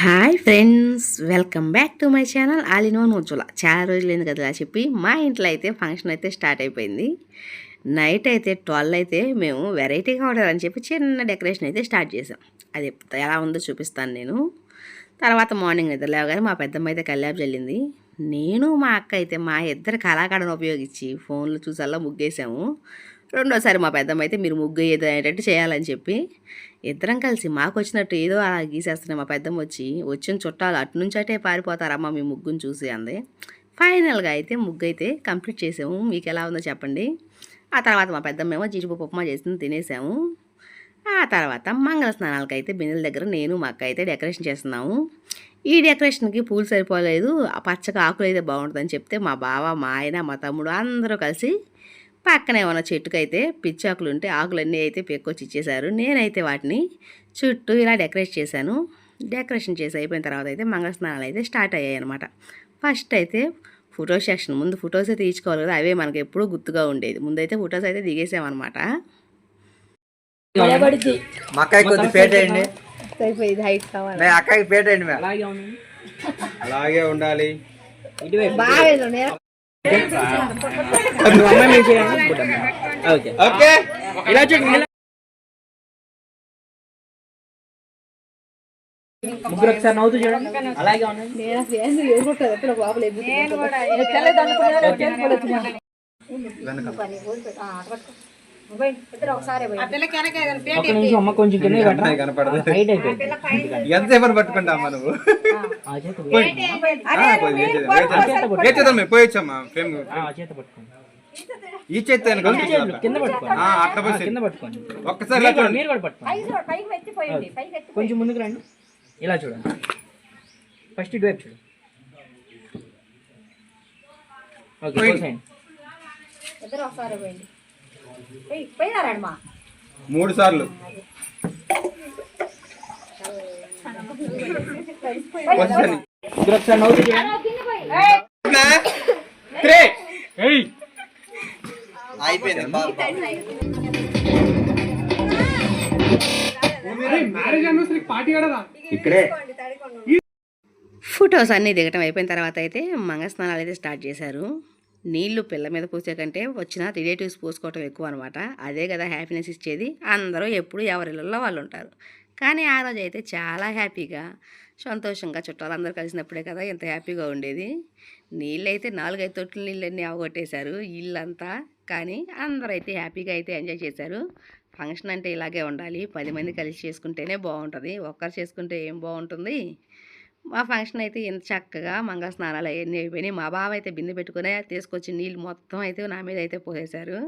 Hi friends welcome back to my channel ఆలినో నోచుల చాలా రోజులైంది కదా చెప్పి మా ఇంట్లో అయితే ఫంక్షన్ అయితే స్టార్ట్ అయిపోయింది. నైట్ అయితే ట్వెల్వ్ అయితే మేము వెరైటీగా ఉండాలని చెప్పి చిన్న డెకరేషన్ అయితే స్టార్ట్ చేసాం అది ఎలా ఉందో చూపిస్తాను నేను. తర్వాత మార్నింగ్ నిద్ర లేవగానే మా పెద్దమ్మ అయితే కల్లాపు చెల్లింది. నేను మా అక్క అయితే మా ఇద్దరు కళాకారుని ఉపయోగించి ఫోన్లు చూసల్లా ముగ్గేసాము. రెండోసారి మా పెద్దమ్మ అయితే మీరు ముగ్గు ఏదో అనేటట్టు చేయాలని చెప్పి ఇద్దరం కలిసి మాకు వచ్చినట్టు ఏదో అలా గీసేస్తున్నాయి. మా పెద్దమ్మ వచ్చి వచ్చిన చుట్టాలు అటు నుంచి అటే పారిపోతారమ్మ మీ ముగ్గుని చూసి అంది. ఫైనల్గా అయితే ముగ్గు అయితే కంప్లీట్ చేసాము. మీకు ఎలా ఉందో చెప్పండి. ఆ తర్వాత మా పెద్దమ్మ ఏమో జీడిపప్పు ఉప్మా చేసింది తినేసాము. ఆ తర్వాత మంగళ స్నానాలకి అయితే బిందెల దగ్గర నేను మా అక్క అయితే డెకరేషన్ చేస్తున్నాము. ఈ డెకరేషన్కి పూలు సరిపోలేదు. ఆ పచ్చగా ఆకులు అయితే బాగుంటుందని చెప్తే మా బావ మా ఆయన మా తమ్ముడు అందరూ కలిసి పక్కనే ఉన్న చెట్టుకైతే పిచ్చి ఆకులు ఉంటే ఆకులన్నీ అయితే పెక్కొచ్చి ఇచ్చేశారు. నేనైతే వాటిని చుట్టూ ఇలా డెకరేట్ చేశాను. డెకరేషన్ చేసి అయిపోయిన తర్వాత అయితే మంగళ స్నానాలు అయితే స్టార్ట్ అయ్యాయి అనమాట ఫస్ట్ అయితే ఫోటో సెక్షన్ ముందు ఫొటోస్ అయితే తీసుకోవాలి కదా అవే మనకి ఎప్పుడూ గుర్తుగా ఉండేది. ముందైతే ఫొటోస్ అయితే దిగేసామన్నమాట. కొద్ది హైట్ కావాలి. అలాగే ఉండాలి. బాగా ఓకే. ఓకే ఇలా చూడండి. ముగ్గురు ఒకసారి నవ్వుతూ చూడండి అలాగే ఉండండి నిమిషం అమ్మ కొంచెం కింద పెట్టరా కనపడదు హైట్ అయిపోయింది ఎంతసేపు పట్టుకుంటామా నువ్వు? చేద్దాం, పోయొచ్చమ్మా ఫ్రేమ్ చేత అట్లా పోయి కింద పట్టుకోండి ఒక్కసారి మీరు కూడా- పట్టుకోండి. కొంచెం ముందుకు రండి. ఇలా చూడండి. ఫస్ట్ ఇటువైపు చూడండి ఓకే. మూడు సార్లు చూడండి త్రీ. అయిపోయింది ఇక్కడే. ఫొటోస్ అన్నీ దిగటం అయిపోయిన తర్వాత అయితే మంగస్నానాలు అయితే స్టార్ట్ చేశారు. నీళ్ళు పిల్ల మీద పూసే కంటే వచ్చిన రిలేటివ్స్ పూసుకోవటం ఎక్కువ అనమాట అదే కదా హ్యాపీనెస్ ఇచ్చేది. అందరూ ఎప్పుడు ఎవరిళ్ళల్లో వాళ్ళు ఉంటారు కానీ ఆ రోజు అయితే చాలా హ్యాపీగా సంతోషంగా చుట్టాలందరూ కలిసినప్పుడే కదా ఎంత హ్యాపీగా ఉండేది. నీళ్ళు అయితే నాలుగైదు తొట్లు నీళ్ళన్నీ అవగొట్టేశారు ఇల్లంతా. కానీ అందరూ అయితే హ్యాపీగా అయితే ఎంజాయ్ చేశారు. ఫంక్షన్ అంటే ఇలాగే ఉండాలి. పది మంది కలిసి చేసుకుంటేనే బాగుంటుంది. ఒక్కరు చేసుకుంటే ఏం బాగుంటుంది? మా ఫంక్షన్ అయితే ఎంత చక్కగా మంగళ స్నానాలు అవన్నీ అయిపోయినాయి. మా బావ అయితే బిందె పెట్టుకునే తీసుకొచ్చి నీళ్ళు మొత్తం అయితే నా మీద అయితే పోసేశారు.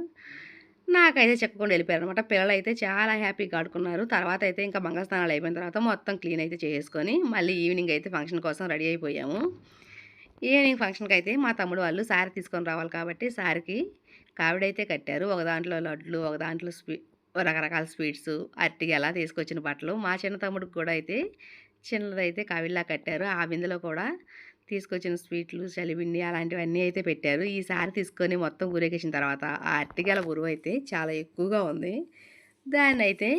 నాకైతే చెక్కకుండా వెళ్ళిపోయారు అనమాట పిల్లలు అయితే చాలా హ్యాపీగా ఆడుకున్నారు తర్వాత అయితే ఇంకా మంగళ స్నానాలు అయిపోయిన తర్వాత మొత్తం క్లీన్ అయితే చేసుకొని మళ్ళీ ఈవినింగ్ అయితే ఫంక్షన్ కోసం రెడీ అయిపోయాము. ఈవినింగ్ ఫంక్షన్కి అయితే మా తమ్ముడు వాళ్ళు సారీ తీసుకొని రావాలి కాబట్టి సారీకి కావిడైతే కట్టారు. ఒక దాంట్లో లడ్లు ఒక దాంట్లో స్వీ రకరకాల స్వీట్స్ అరటికి అలా తీసుకొచ్చిన బట్టలు. మా చిన్న తమ్ముడికి కూడా అయితే చిన్నదైతే కావిళ్ళా కట్టారు. ఆ బిందెలో కూడా తీసుకొచ్చిన స్వీట్లు చలిబిండి అలాంటివన్నీ అయితే పెట్టారు. ఈసారి తీసుకొని మొత్తం ఊరేగేసిన తర్వాత ఆ అరటిగల బరువు అయితే చాలా ఎక్కువగా ఉంది. దాన్ని అయితే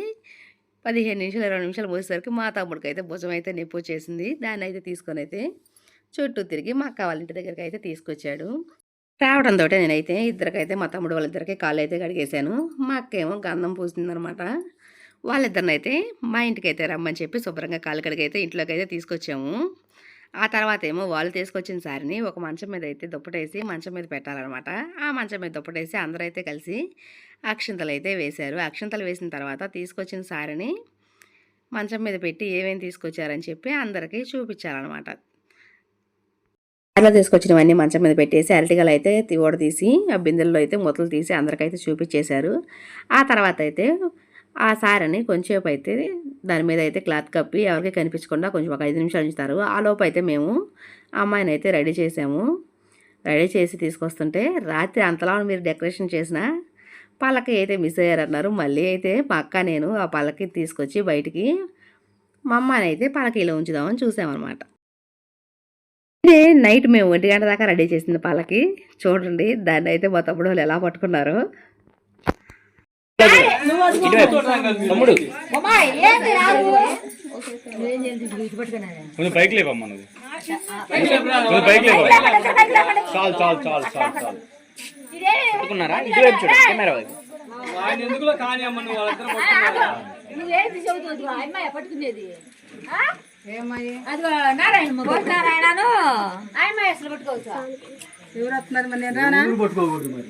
పదిహేను నిమిషాలు ఇరవై నిమిషాలు పోసేసరికి మా తమ్ముడికి అయితే భుజం అయితే నొప్పి వచ్చేసింది. దాన్ని అయితే తీసుకొని అయితే చుట్టూ తిరిగి మా అక్క వాళ్ళ ఇంటి దగ్గరికి అయితే తీసుకొచ్చాడు. రావడంతో నేనైతే ఇద్దరికైతే మా తమ్ముడు వాళ్ళిద్దరికి కాళ్ళు అయితే కడిగేశాను. మా అక్క ఏమో గంధం పూసిందనమాట. వాళ్ళిద్దరిని అయితే మా ఇంటికి అయితే రమ్మని చెప్పి శుభ్రంగా కాళ్ళు కడిగి అయితే ఇంట్లోకి అయితే తీసుకొచ్చాము. ఆ తర్వాత ఏమో వాళ్ళు తీసుకొచ్చిన సారిని ఒక మంచం మీద అయితే దుప్పటేసి మంచం మీద పెట్టాలన్నమాట. ఆ మంచం మీద దుప్పటేసి అందరూ అయితే కలిసి అక్షింతలు అయితే వేశారు. అక్షింతలు వేసిన తర్వాత తీసుకొచ్చిన సారిని మంచం మీద పెట్టి ఏమేమి తీసుకొచ్చారని చెప్పి అందరికీ చూపించాలన్నమాట. అలా తీసుకొచ్చినవన్నీ మంచం మీద పెట్టేసి అరటిగలు అయితే ఊడ తీసి ఆ బిందెల్లో అయితే మూతలు తీసి అందరికైతే చూపించేశారు. ఆ తర్వాత అయితే ఆ సారని కొంచెంసేపు అయితే దాని మీద అయితే క్లాత్ కప్పి ఎవరికి కనిపించకుండా కొంచెం ఒక ఐదు నిమిషాలు ఉంచుతారు. ఆ లోపు అయితే మేము అమ్మాయిని అయితే రెడీ చేసాము. రెడీ చేసి తీసుకొస్తుంటే రాత్రి అంతలా మీరు డెకరేషన్ చేసిన పళ్ళకి అయితే మిస్ అయ్యారన్నారు. మళ్ళీ అయితే మా అక్క నేను ఆ పళ్ళకి తీసుకొచ్చి బయటికి మా అమ్మాయిని అయితే పలకీలో ఉంచుదామని చూసామన్నమాట. ఇదే నైట్ మేము ఒంటి గంట దాకా రెడీ చేసింది పాలకి. చూడండి దాన్ని అయితే మా తమ్ముడు వాళ్ళు ఎలా పట్టుకున్నారు. తమ్ముడు. కొంచెం పైకి లేపమ్మా నువ్వు. కొంచెం పైకి లేపమ్మా. చాలు చాలు చాలు చాలు చాలు. పట్టుకున్నారా ఇటువైపు చూడండి కెమెరా వైపు. ఎందుకులో కానీ అమ్మ నువ్వు నువ్వేంటి చెబుతుంది అమ్మాయి పట్టుకునేది. అదిగో నారాయణ నారాయణను అమ్మాయి అసలు పట్టుకోవచ్చా? మరి?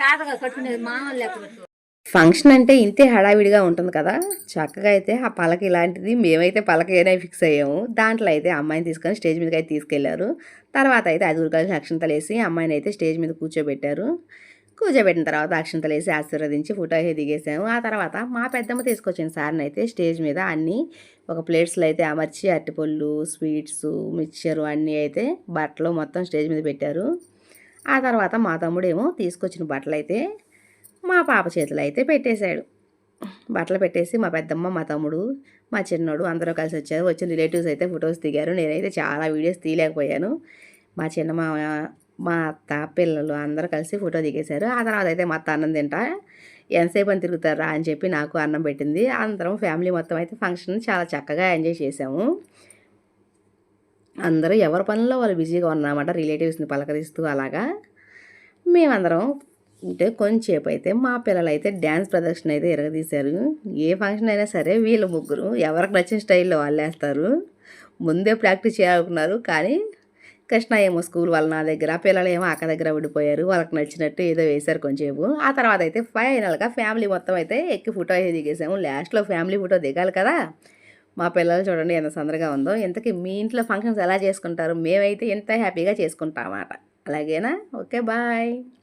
తాతగా కట్టుకునేది మామూలు ఫంక్షన్ అంటే ఇంతే హడావిడిగా ఉంటుంది కదా. చక్కగా అయితే ఆ పలక ఇలాంటిది మేమైతే పలక ఏదైనా ఫిక్స్ అయ్యాము. దాంట్లో అయితే అమ్మాయిని తీసుకొని స్టేజ్ మీదకి అయితే తీసుకెళ్ళారు. తర్వాత అయితే ఐదుగురు కలిసి అక్షంతలు వేసి అమ్మాయిని అయితే స్టేజ్ మీద కూర్చోబెట్టారు. పూజ పెట్టిన తర్వాత అక్షంతలు వేసి ఆశీర్వదించి ఫోటో అయితే దిగేసాము. ఆ తర్వాత మా పెద్దమ్మ తీసుకొచ్చిన సార్ని అయితే స్టేజ్ మీద అన్నీ ఒక ప్లేట్స్లో అయితే అమర్చి అరటిపళ్ళు స్వీట్స్ మిక్చరు అన్నీ అయితే బట్టలు మొత్తం స్టేజ్ మీద పెట్టారు. ఆ తర్వాత మా తమ్ముడేమో తీసుకొచ్చిన బట్టలు అయితే మా పాప చేతిలో అయితే పెట్టేశాడు. బట్టలు పెట్టేసి మా పెద్దమ్మ మా తమ్ముడు మా చిన్నోడు అందరూ కలిసి వచ్చారు. వచ్చిన రిలేటివ్స్ అయితే ఫొటోస్ దిగారు. నేనైతే చాలా వీడియోస్ తీయలేకపోయాను. మా చిన్న మా అత్త పిల్లలు అందరూ కలిసి ఫోటో దిగేశారు. ఆ తర్వాత అయితే మా అత్త అన్నం తింటా. ఎంతసేపు అని తిరుగుతారా? అని చెప్పి నాకు అన్నం పెట్టింది. అందరం ఫ్యామిలీ మొత్తం అయితే ఫంక్షన్ చాలా చక్కగా ఎంజాయ్ చేసాము. అందరూ ఎవరి పనుల్లో వాళ్ళు బిజీగా ఉన్నారన్నమాట రిలేటివ్స్ని పలకరిస్తూ అలాగా. మేమందరం అంటే కొంచెంసేపు అయితే మా పిల్లలు అయితే డ్యాన్స్ ప్రదర్శన అయితే ఎరగదీశారు. ఏ ఫంక్షన్ అయినా సరే వీళ్ళు ముగ్గురు ఎవరికి నచ్చిన స్టైల్లో వాళ్ళు వేస్తారు ముందే ప్రాక్టీస్ చేయాలనుకున్నారు కానీ కృష్ణ ఏమో స్కూల్ వాళ్ళ నా దగ్గర పిల్లలు ఏమో అక్క దగ్గర ఉండిపోయారు వాళ్ళకి నచ్చినట్టు ఏదో వేశారు కొంచెంసేపు. ఆ తర్వాత అయితే ఫైనల్గా ఫ్యామిలీ మొత్తం అయితే ఎక్కి ఫోటో అయితే దిగేసాము. లాస్ట్లో ఫ్యామిలీ ఫోటో దిగాలి కదా? మా పిల్లలు చూడండి ఎంత సందరగా ఉందో. ఇంతకీ మీ ఇంట్లో ఫంక్షన్స్ ఎలా చేసుకుంటారు? మేమైతే ఎంత హ్యాపీగా చేసుకుంటాం అన్నమాట. అలాగేనా? Okay bye.